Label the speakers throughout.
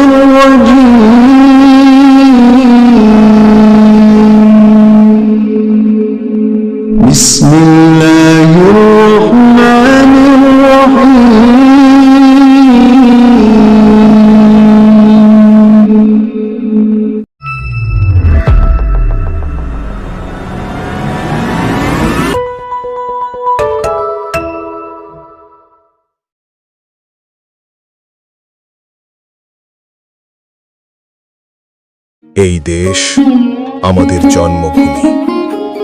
Speaker 1: الرجيم بسم الله এই দেশ আমাদের জন্মভূমি।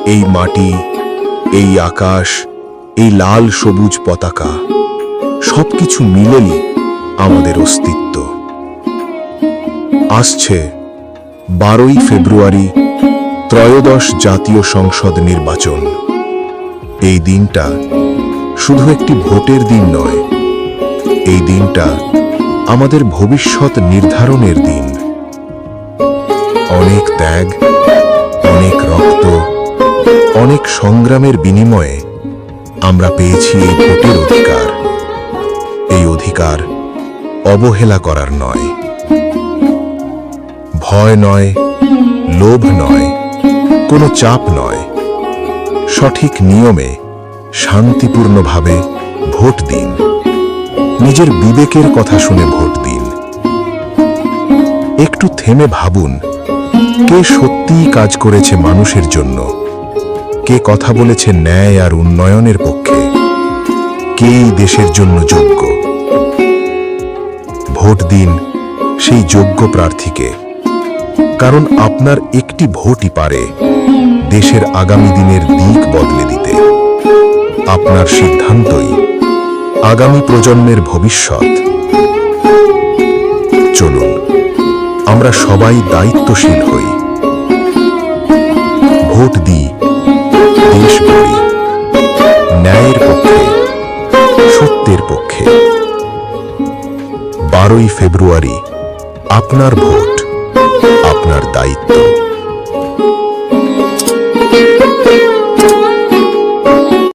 Speaker 1: এই মাটি, এই আকাশ, এই লাল সবুজ পতাকা, সবকিছু মিলেই আমাদের অস্তিত্ব। আসছে বারোই ফেব্রুয়ারি ত্রয়োদশ জাতীয় সংসদ নির্বাচন। এই দিনটা শুধু একটি ভোটের দিন নয়, এই দিনটা আমাদের ভবিষ্যৎ নির্ধারণের দিন। অনেক ত্যাগ, অনেক রক্ত, অনেক সংগ্রামের বিনিময়ে আমরা পেয়েছি এই ভোটের অধিকার। এই অধিকার অবহেলা করার নয়, ভয় নয়, লোভ নয়, কোনো চাপ নয়। সঠিক নিয়মে, শান্তিপূর্ণভাবে ভোট দিন। নিজের বিবেকের কথা শুনে ভোট দিন। একটু থেমে ভাবুন কে সত্যিই কাজ করেছে মানুষের জন্য? কে কথা বলেছে ন্যায় আর উন্নয়নের পক্ষে? কে দেশের জন্য যোগ্য? ভোট দিন সেই যোগ্য প্রার্থীকে। কারণ আপনার একটি ভোটই পারে দেশের আগামী দিনের দিক বদলে দিতে। আপনার সিদ্ধান্তই আগামী প্রজন্মের ভবিষ্যৎ। আমরা সবাই দায়িত্বশীল হই। ভোট দিই, দেশ গড়ি, ন্যায়ের পক্ষে, সত্যের পক্ষে। বারোই ফেব্রুয়ারি, আপনার ভোট, আপনার দায়িত্ব।